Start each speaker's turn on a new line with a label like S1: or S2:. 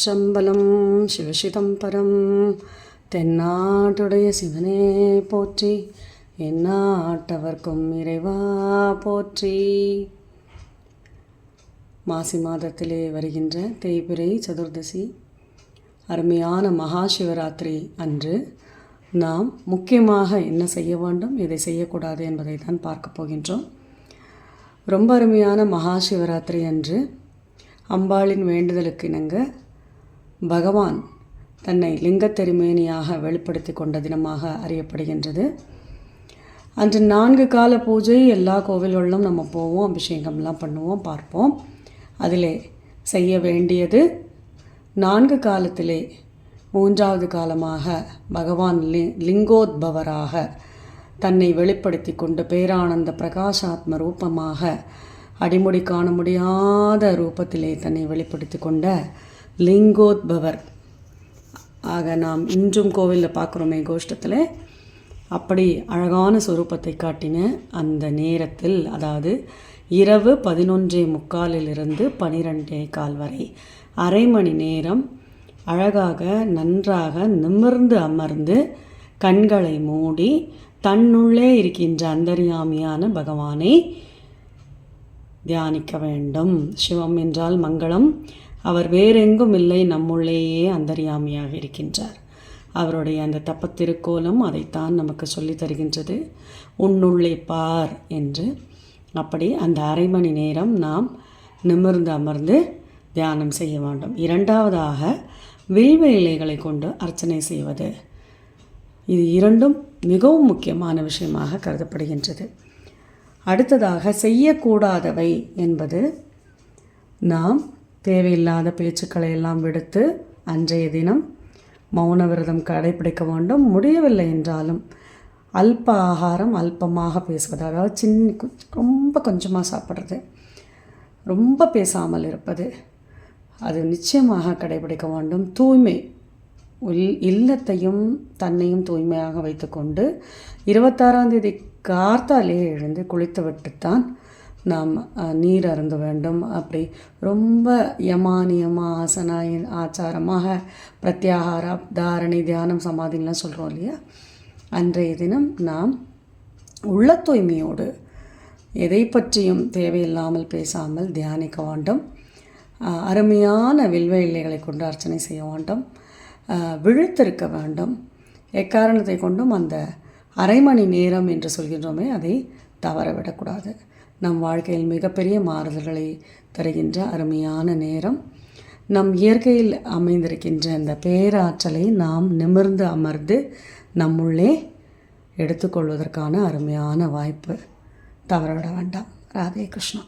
S1: திருச்சிற்றம்பலம் சிவசிதம்பரம் தென்னாட்டுடைய சிவனே போற்றி எந்நாட்டவர்க்கும் இறைவா போற்றி. மாசி மாதத்திலே வருகின்ற தேய்பிரை சதுர்தசி அருமையான மகா சிவராத்திரி அன்று நாம் முக்கியமாக என்ன செய்ய வேண்டும் எதை செய்யக்கூடாது என்பதை தான் பார்க்க போகின்றோம். ரொம்ப அருமையான மகா சிவராத்திரி அன்று அம்பாளின் வேண்டுதலுக்கு இணங்க பகவான் தன்னை லிங்கத்தெருமேனியாக வெளிப்படுத்தி கொண்ட தினமாக அறியப்படுகின்றது. அன்று நான்கு கால பூஜை எல்லா கோவில்களிலும் நம்ம போவோம் அபிஷேகம்லாம் பண்ணுவோம் பார்ப்போம். அதிலே செய்ய வேண்டியது நான்கு காலத்திலே மூன்றாவது காலமாக பகவான் லி லிங்கோத்பவராக தன்னை வெளிப்படுத்தி கொண்டு பேரானந்த பிரகாசாத்ம ரூபமாக அடிமுடி காண முடியாத ரூபத்திலே தன்னை வெளிப்படுத்தி கொண்ட லிங்கோத்பவர். ஆக நாம் இன்றும் கோவிலில் பார்க்குறோமே கோஷ்டத்தில். அப்படி அழகான சொரூபத்தை காட்டின அந்த நேரத்தில் அதாவது இரவு பதினொன்றே முக்காலிலிருந்து பனிரெண்டே கால் வரை அரை மணி நேரம் அழகாக நன்றாக நிமிர்ந்து அமர்ந்து கண்களை மூடி தன்னுள்ளே இருக்கின்ற அந்தரியாமியான பகவானை தியானிக்க வேண்டும். சிவம் என்றால் மங்களம். அவர் வேறெங்கும் இல்லை நம்முள்ளேயே அந்தரியாமையாக இருக்கின்றார். அவருடைய அந்த தப்பத்திருக்கோலம் அதைத்தான் நமக்கு சொல்லி தருகின்றது. உன்னுள்ளே பார் என்று. அப்படி அந்த அரை மணி நேரம் நாம் நிமிர்ந்து அமர்ந்து தியானம் செய்ய வேண்டும். இரண்டாவதாக வில்வ இலைகளை கொண்டு அர்ச்சனை செய்வது. இது இரண்டும் மிகவும் முக்கியமான விஷயமாக கருதப்படுகின்றது. அடுத்ததாக செய்யக்கூடாதவை என்பது நாம் தேவையில்லாத பேச்சுக்களை எல்லாம் விடுத்து அன்றைய தினம் மௌன விரதம் கடைபிடிக்க வேண்டும். முடியவில்லை என்றாலும் அல்ப ஆகாரம் அல்பமாக பேசுவது அதாவது சின்ன ரொம்ப கொஞ்சமாக சாப்பிட்றது ரொம்ப பேசாமல் இருப்பது அது நிச்சயமாக கடைபிடிக்க வேண்டும். தூய்மை உள் இல்லத்தையும் தன்னையும் தூய்மையாக வைத்துக்கொண்டு இருபத்தாறாம் தேதி கார்த்தாலே எழுந்து குளித்து விட்டுத்தான் நாம் நீர் அருந்த வேண்டும். அப்படி ரொம்ப யமானியமாக ஆசனா ஆச்சாரமாக பிரத்யாகார தாரணை தியானம் சமாதிலாம் சொல்கிறோம் இல்லையா? அன்றைய தினம் நாம் உள்ள தூய்மையோடு எதை பற்றியும் தேவையில்லாமல் பேசாமல் தியானிக்க வேண்டும். அருமையான வில்வ இலைகளை கொண்டு அர்ச்சனை செய்ய வேண்டும். விழுத்திருக்க வேண்டும். எக்காரணத்தை கொண்டும் அந்த அரை மணி நேரம் என்று சொல்கின்றோமே அதை தவற விடக்கூடாது நம் வாழ்க்கையில் மிகப்பெரிய மாறுதல்களை தருகின்ற அருமையான நேரம். நம் இயற்கையில் அமைந்திருக்கின்ற அந்த பேராற்றலை நாம் நிமிர்ந்து அமர்ந்து நம்முள்ளே எடுத்துக்கொள்வதற்கான அருமையான வாய்ப்பு. தவறவிட வேண்டாம். ராதே கிருஷ்ணா.